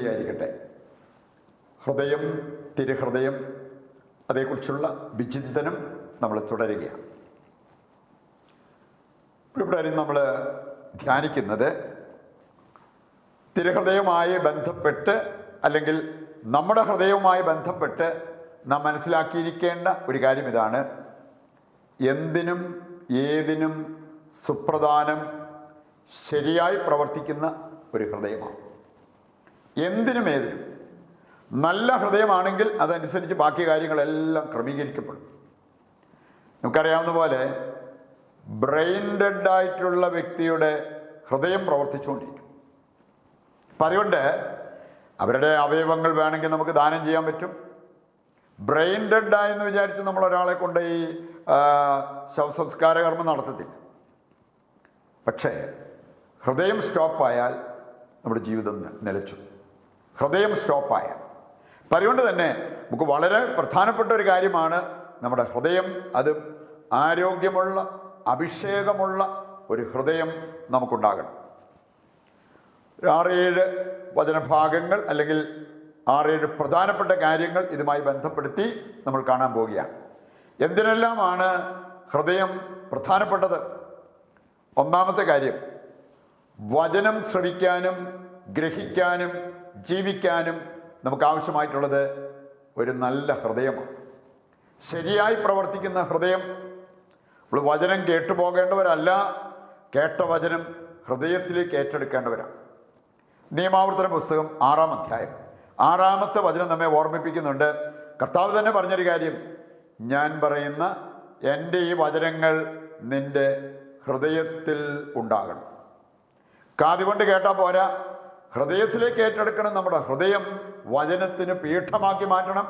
സ്തുതിയായിരിക്കട്ടെ ഹൃദയം തിരുഹൃദയം അതേക്കുറിച്ചുള്ള വിചിന്തനം നമ്മൾ തുടരുകയാണ്. ഇവിടെ നമ്മൾ ധ്യാനിക്കുന്നത് തിരുഹൃദയവുമായി ബന്ധപ്പെട്ട് അല്ലെങ്കിൽ നമ്മുടെ ഹൃദയവുമായി ബന്ധപ്പെട്ട് നാം മനസ്സിലാക്കിയിരിക്കേണ്ട ഒരു കാര്യം ഇതാണ്. എന്തിനും ഏതിനും സുപ്രധാനം ശരിയായി പ്രവർത്തിക്കുന്ന ഒരു ഹൃദയമാണ്. എന്തിനും ഏതിനും. നല്ല ഹൃദയമാണെങ്കിൽ അതനുസരിച്ച് ബാക്കി കാര്യങ്ങളെല്ലാം ക്രമീകരിക്കപ്പെടും. നമുക്കറിയാവുന്ന പോലെ ബ്രെയിൻ ഡെഡ് ആയിട്ടുള്ള വ്യക്തിയുടെ ഹൃദയം പ്രവർത്തിച്ചുകൊണ്ടിരിക്കും. അപ്പം അതുകൊണ്ട് അവരുടെ അവയവങ്ങൾ വേണമെങ്കിൽ നമുക്ക് ദാനം ചെയ്യാൻ പറ്റും. ബ്രെയിൻ ഡെഡ് ആയെന്ന് വിചാരിച്ച് നമ്മൾ ഒരാളെ കൊണ്ട് ഈ ശവസംസ്കാര കർമ്മം നടത്തത്തില്ല. പക്ഷേ ഹൃദയം സ്റ്റോപ്പായാൽ നമ്മുടെ ജീവിതം നിലച്ചു. ഹൃദയം സ്റ്റോപ്പായ. അപ്പം അതുകൊണ്ട് തന്നെ നമുക്ക് വളരെ പ്രധാനപ്പെട്ട ഒരു കാര്യമാണ് നമ്മുടെ ഹൃദയം. അത് ആരോഗ്യമുള്ള അഭിഷേകമുള്ള ഒരു ഹൃദയം നമുക്കുണ്ടാകണം. ആറേഴ് വചനഭാഗങ്ങൾ അല്ലെങ്കിൽ ആറേഴ് പ്രധാനപ്പെട്ട കാര്യങ്ങൾ ഇതുമായി ബന്ധപ്പെടുത്തി നമ്മൾ കാണാൻ പോവുകയാണ്. എന്തിനെല്ലാമാണ് ഹൃദയം പ്രധാനപ്പെട്ടത്? ഒന്നാമത്തെ കാര്യം വചനം ശ്രവിക്കാനും ഗ്രഹിക്കാനും ജീവിക്കാനും നമുക്ക് ആവശ്യമായിട്ടുള്ളത് ഒരു നല്ല ഹൃദയമാണ്. ശരിയായി പ്രവർത്തിക്കുന്ന ഹൃദയം നമ്മൾ വചനം കേട്ടു പോകേണ്ടവരല്ല കേട്ട വചനം ഹൃദയത്തിലേക്ക് ഏറ്റെടുക്കേണ്ടവരാണ്. നിയമാവർത്തന പുസ്തകം ആറാം അധ്യായം. ആറാമത്തെ വചനം നമ്മെ ഓർമ്മിപ്പിക്കുന്നുണ്ട്. കർത്താവ് തന്നെ പറഞ്ഞൊരു കാര്യം ഞാൻ പറയുന്ന എന്റെ ഈ വചനങ്ങൾ നിന്റെ ഹൃദയത്തിൽ ഉണ്ടാകണം. കാതി കൊണ്ട് കേട്ടാൽ പോരാ. ഹൃദയത്തിലേക്ക് ഏറ്റെടുക്കണം നമ്മുടെ ഹൃദയം വചനത്തിന് പീഠമാക്കി മാറ്റണം.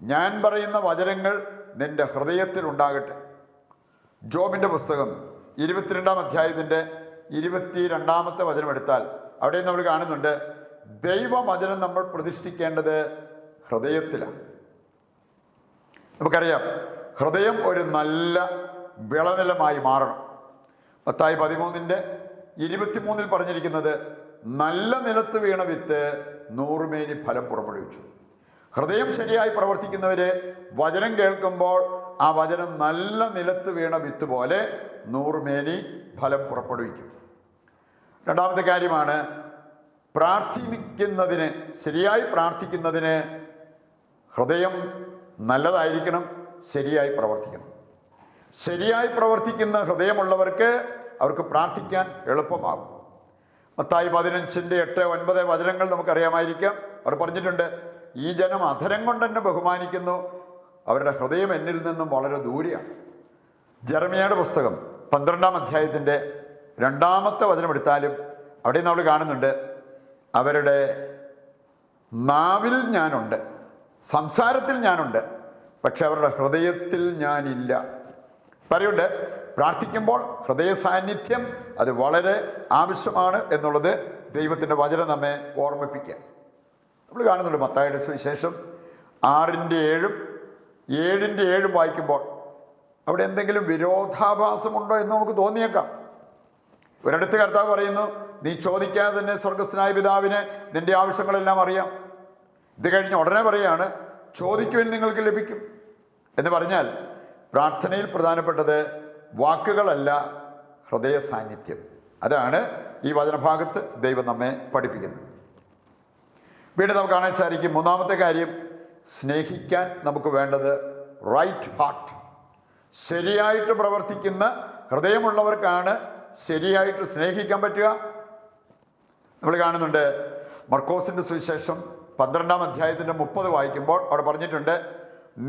ഞാൻ പറയുന്ന വചനങ്ങൾ നിന്റെ ഹൃദയത്തിൽ ഉണ്ടാകട്ടെ. ജോബിന്റെ പുസ്തകം ഇരുപത്തിരണ്ടാം അധ്യായത്തിന്റെ ഇരുപത്തിരണ്ടാമത്തെ വചനം എടുത്താൽ അവിടെ നമ്മൾ കാണുന്നുണ്ട് ദൈവവചനം നമ്മൾ പ്രതിഷ്ഠിക്കേണ്ടത് ഹൃദയത്തിലാണ്. നമുക്കറിയാം ഹൃദയം ഒരു നല്ല വിളനിലമായി മാറണം. പത്തായി പതിമൂന്നിന്റെ ഇരുപത്തിമൂന്നിൽ പറഞ്ഞിരിക്കുന്നത് നല്ല നിലത്ത് വീണ വിത്ത് നൂറുമേനി ഫലം പുറപ്പെടുവിച്ചു. ഹൃദയം ശരിയായി പ്രവർത്തിക്കുന്നവര് വചനം കേൾക്കുമ്പോൾ ആ വചനം നല്ല നിലത്ത് വീണ വിത്ത് പോലെ നൂറുമേനി ഫലം പുറപ്പെടുവിക്കും. രണ്ടാമത്തെ കാര്യമാണ് പ്രാർത്ഥിക്കുന്നതിന് ശരിയായി പ്രാർത്ഥിക്കുന്നതിന് ഹൃദയം നല്ലതായിരിക്കണം ശരിയായി പ്രവർത്തിക്കണം. ശരിയായി പ്രവർത്തിക്കുന്ന ഹൃദയമുള്ളവർക്ക് അവർക്ക് പ്രാർത്ഥിക്കാൻ എളുപ്പമാകും. മത്തായി പതിനഞ്ചിന്റെ എട്ട് ഒൻപത് വചനങ്ങൾ നമുക്കറിയാമായിരിക്കാം. അവർ പറഞ്ഞിട്ടുണ്ട് ഈ ജനം അധരം കൊണ്ട് എന്നെ ബഹുമാനിക്കുന്നു. അവരുടെ ഹൃദയം എന്നിൽ നിന്നും വളരെ ദൂരെയാണ്. ജെറമിയയുടെ പുസ്തകം പന്ത്രണ്ടാം അധ്യായത്തിന്റെ രണ്ടാമത്തെ വചനം എടുത്താലും അവിടെ നമ്മൾ കാണുന്നുണ്ട് അവരുടെ നാവിൽ ഞാനുണ്ട് സംസാരത്തിൽ ഞാനുണ്ട് പക്ഷെ അവരുടെ ഹൃദയത്തിൽ ഞാനില്ല. പറയുണ്ട് പ്രാർത്ഥിക്കുമ്പോൾ ഹൃദയ സാന്നിധ്യം അത് വളരെ ആവശ്യമാണ് എന്നുള്ളത് ദൈവത്തിന്റെ വചനം നമ്മെ ഓർമ്മിപ്പിക്കുക. നമ്മൾ കാണുന്നുണ്ട് മത്തായുടെ സുവിശേഷം ആറിന്റെ ഏഴും ഏഴിന്റെ ഏഴും വായിക്കുമ്പോൾ അവിടെ എന്തെങ്കിലും വിരോധാഭാസമുണ്ടോ എന്ന് നമുക്ക് തോന്നിയേക്കാം. ഒരിടത്ത് കർത്താവ് പറയുന്നു നീ ചോദിക്കാതെ തന്നെ സ്വർഗസ്നായ പിതാവിന് നിന്റെ ആവശ്യങ്ങളെല്ലാം അറിയാം. ഇത് കഴിഞ്ഞ് ഉടനെ പറയാണ് ചോദിക്കുവാൻ നിങ്ങൾക്ക് ലഭിക്കും. എന്ന് പറഞ്ഞാൽ പ്രാർത്ഥനയിൽ പ്രധാനപ്പെട്ടത് വാക്കുകളല്ല ഹൃദയ സാന്നിധ്യം അതാണ് ഈ വചനഭാഗത്ത് ദൈവം നമ്മെ പഠിപ്പിക്കുന്നത്. വീണ്ടും നമുക്ക് കാണാൻ സാധിക്കും മൂന്നാമത്തെ കാര്യം സ്നേഹിക്കാൻ നമുക്ക് വേണ്ടത് റൈറ്റ് ഹാർട്ട് ശരിയായിട്ട് പ്രവർത്തിക്കുന്ന ഹൃദയമുള്ളവർക്കാണ് ശരിയായിട്ട് സ്നേഹിക്കാൻ പറ്റുക. നമ്മൾ കാണുന്നുണ്ട് മർക്കോസിന്റെ സുവിശേഷം പന്ത്രണ്ടാം അധ്യായത്തിന്റെ മുപ്പത് വായിക്കുമ്പോൾ അവിടെ പറഞ്ഞിട്ടുണ്ട്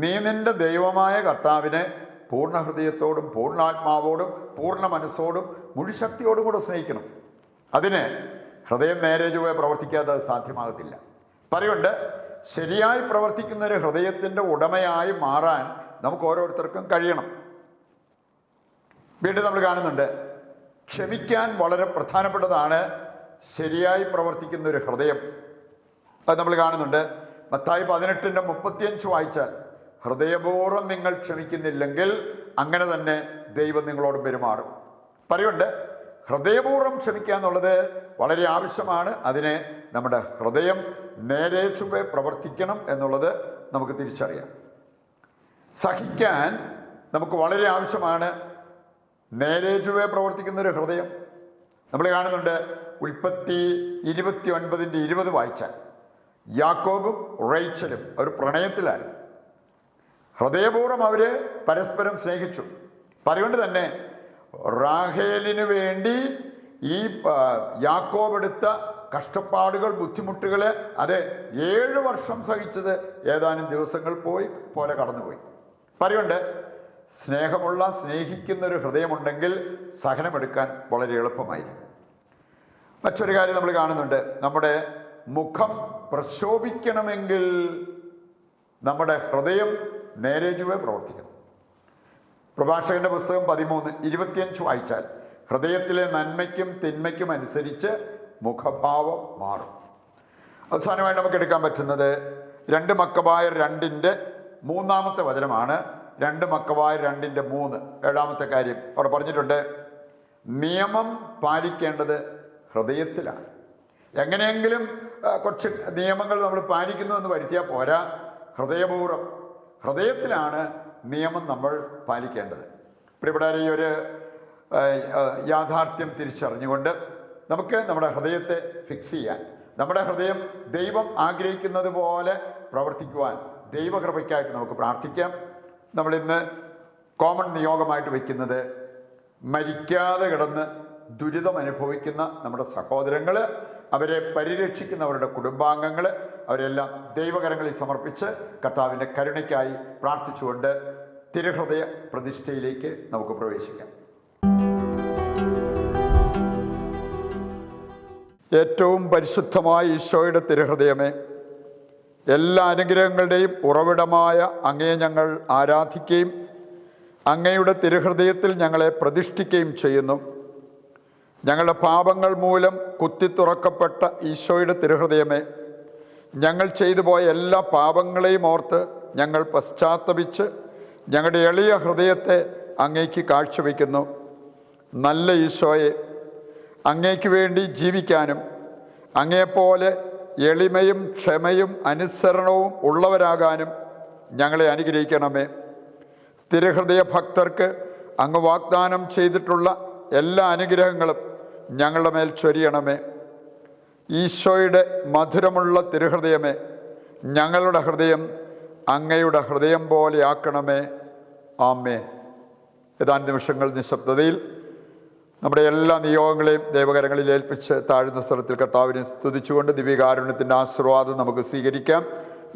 നീ നിന്റെ ദൈവമായ കർത്താവിനെ പൂർണ ഹൃദയത്തോടും പൂർണാത്മാവോടും പൂർണ മനസ്സോടും മുഴുശക്തിയോടും കൂടെ സ്നേഹിക്കണം. അതിന് ഹൃദയം നേരെ ചൊവ്വേ പ്രവർത്തിക്കാതെ അത് സാധ്യമാകത്തില്ല. പറയുണ്ട് ശരിയായി പ്രവർത്തിക്കുന്ന ഒരു ഹൃദയത്തിന്റെ ഉടമയായി മാറാൻ നമുക്ക് ഓരോരുത്തർക്കും കഴിയണം. വീണ്ടും നമ്മൾ കാണുന്നുണ്ട് ക്ഷമിക്കാൻ വളരെ പ്രധാനപ്പെട്ടതാണ് ശരിയായി പ്രവർത്തിക്കുന്ന ഒരു ഹൃദയം. അത് നമ്മൾ കാണുന്നുണ്ട് മത്തായി പതിനെട്ടിന്റെ മുപ്പത്തിയഞ്ച് വായിച്ചാൽ ഹൃദയപൂർവം നിങ്ങൾ ക്ഷമിക്കുന്നില്ലെങ്കിൽ അങ്ങനെ തന്നെ ദൈവം നിങ്ങളോട് പെരുമാറും. പറയുണ്ട് ഹൃദയപൂർവം ക്ഷമിക്കുക എന്നുള്ളത് വളരെ ആവശ്യമാണ്. അതിനെ നമ്മുടെ ഹൃദയം നേരെ ചുവെ പ്രവർത്തിക്കണം എന്നുള്ളത് നമുക്ക് തിരിച്ചറിയാം. സഹിക്കാൻ നമുക്ക് വളരെ ആവശ്യമാണ് നേരെ ചുവേ പ്രവർത്തിക്കുന്ന ഒരു ഹൃദയം. നമ്മൾ കാണുന്നുണ്ട് ഉൽപ്പത്തി ഇരുപത്തി ഒൻപതിന്റെ ഇരുപത് വായിച്ചാൽ യാക്കോബും റൈച്ചലും ഒരു പ്രണയത്തിലാണ് ഹൃദയപൂർവം അവർ പരസ്പരം സ്നേഹിച്ചു. അതുകൊണ്ട് തന്നെ റാഹേലിന് വേണ്ടി ഈ യാക്കോബെടുത്ത കഷ്ടപ്പാടുകൾ ബുദ്ധിമുട്ടുകൾ അത് ഏഴ് വർഷം സഹിച്ചത് ഏതാനും ദിവസങ്ങൾ പോയി പോലെ കടന്നുപോയി. പറയുണ്ട് സ്നേഹമുള്ള സ്നേഹിക്കുന്ന ഒരു ഹൃദയമുണ്ടെങ്കിൽ സഹനമെടുക്കാൻ വളരെ എളുപ്പമായിരിക്കും. മറ്റൊരു കാര്യം നമ്മൾ കാണുന്നുണ്ട് നമ്മുടെ മുഖം പ്രക്ഷോഭിക്കണമെങ്കിൽ നമ്മുടെ ഹൃദയം നേരെ ചുവെ പ്രവർത്തിക്കണം പ്രഭാഷകന്റെ പുസ്തകം പതിമൂന്ന് ഇരുപത്തിയഞ്ച് വായിച്ചാൽ ഹൃദയത്തിലെ നന്മയ്ക്കും തിന്മയ്ക്കും അനുസരിച്ച് മുഖഭാവം മാറും. അവസാനമായിട്ട് നമുക്ക് എടുക്കാൻ പറ്റുന്നത് രണ്ട് മക്കബായ രണ്ടിന്റെ മൂന്നാമത്തെ വചനമാണ്. രണ്ട് മക്കബായ രണ്ടിന്റെ മൂന്ന്. ഏഴാമത്തെ കാര്യം അവിടെ പറഞ്ഞിട്ടുണ്ട്. നിയമം പാലിക്കേണ്ടത് ഹൃദയത്തിലാണ്. എങ്ങനെയെങ്കിലും കുറച്ച് നിയമങ്ങൾ നമ്മൾ പാലിക്കുന്നു എന്ന് വരുത്തിയാൽ പോരാ. ഹൃദയപൂർവം ഹൃദയത്തിലാണ് നിയമം നമ്മൾ പാലിക്കേണ്ടത്. പ്രിയപ്പെട്ടവരെ ഈ ഒരു യാഥാർത്ഥ്യം തിരിച്ചറിഞ്ഞുകൊണ്ട് നമുക്ക് നമ്മുടെ ഹൃദയത്തെ ഫിക്സ് ചെയ്യാൻ നമ്മുടെ ഹൃദയം ദൈവം ആഗ്രഹിക്കുന്നത് പോലെ പ്രവർത്തിക്കുവാൻ ദൈവകൃപയ്ക്കായിട്ട് നമുക്ക് പ്രാർത്ഥിക്കാം. നമ്മളിന്ന് കോമൺ നിയോഗമായിട്ട് വയ്ക്കുന്നത് മരിക്കാതെ കിടന്ന് ദുരിതം അനുഭവിക്കുന്ന നമ്മുടെ സഹോദരങ്ങൾ അവരെ പരിരക്ഷിക്കുന്നവരുടെ കുടുംബാംഗങ്ങൾ അവരെല്ലാം ദൈവകരങ്ങളിൽ സമർപ്പിച്ച് കർത്താവിന്റെ കരുണയ്ക്കായി പ്രാർത്ഥിച്ചുകൊണ്ട് തിരുഹൃദയ പ്രതിഷ്ഠയിലേക്ക് നമുക്ക് പ്രവേശിക്കാം. ഏറ്റവും പരിശുദ്ധമായ ഈശോയുടെ തിരുഹൃദയമേ എല്ലാ അനുഗ്രഹങ്ങളുടെയും ഉറവിടമായ അങ്ങയെ ഞങ്ങൾ ആരാധിക്കുകയും അങ്ങയുടെ തിരുഹൃദയത്തിൽ ഞങ്ങളെ പ്രതിഷ്ഠിക്കുകയും ചെയ്യുന്നു. ഞങ്ങളുടെ പാപങ്ങൾ മൂലം കുത്തിത്തുറക്കപ്പെട്ട ഈശോയുടെ തിരുഹൃദയമേ ഞങ്ങൾ ചെയ്തു പോയ എല്ലാ പാപങ്ങളെയും ഓർത്ത് ഞങ്ങൾ പശ്ചാത്തപിച്ച് ഞങ്ങളുടെ എളിയ ഹൃദയത്തെ അങ്ങേക്ക് കാഴ്ചവെക്കുന്നു. നല്ല ഈശോയെ അങ്ങേക്ക് വേണ്ടി ജീവിക്കാനും അങ്ങേപ്പോലെ എളിമയും ക്ഷമയും അനുസരണവും ഉള്ളവരാകാനും ഞങ്ങളെ അനുഗ്രഹിക്കണമേ. തിരുഹൃദയ ഭക്തർക്ക് അങ്ങ് വാഗ്ദാനം ചെയ്തിട്ടുള്ള എല്ലാ അനുഗ്രഹങ്ങളും ഞങ്ങളുടെ മേൽ ചൊരിയണമേ. ഈശോയുടെ മധുരമുള്ള തിരുഹൃദയമേ ഞങ്ങളുടെ ഹൃദയം അങ്ങയുടെ ഹൃദയം പോലെ ആക്കണമേ. ആമേ ഏതാനും നിമിഷങ്ങൾ നിശബ്ദതയിൽ നമ്മുടെ എല്ലാ നിയോഗങ്ങളെയും ദൈവകരങ്ങളിൽ ഏൽപ്പിച്ച് താഴ്ന്ന സ്ഥലത്തിൽ കർത്താവിനെ സ്തുതിച്ചുകൊണ്ട് ദിവ്യകാരുണ്യത്തിന്റെ ആശീർവാദം നമുക്ക് സ്വീകരിക്കാം.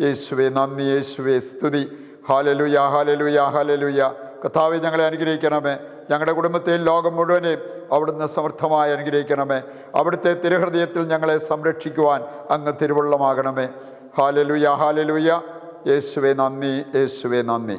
യേശുവേ നന്ദി യേശുവേ സ്തുതി. ഹാലലുയ ഹാലലുയ ഹാലലുയ കർത്താവെ ഞങ്ങളെ അനുഗ്രഹിക്കണമേ. ഞങ്ങളുടെ കുടുംബത്തെയും ലോകം മുഴുവനെയും അവിടുന്ന് സമർത്ഥമായി അനുഗ്രഹിക്കണമേ. അവിടുത്തെ തിരുഹൃദയത്തിൽ ഞങ്ങളെ സംരക്ഷിക്കുവാൻ അങ്ങ് തിരുവള്ളമാകണമേ. ഹാലലുയ ഹാലലുയ യേശുവേ നന്ദി യേശുവേ നന്ദി.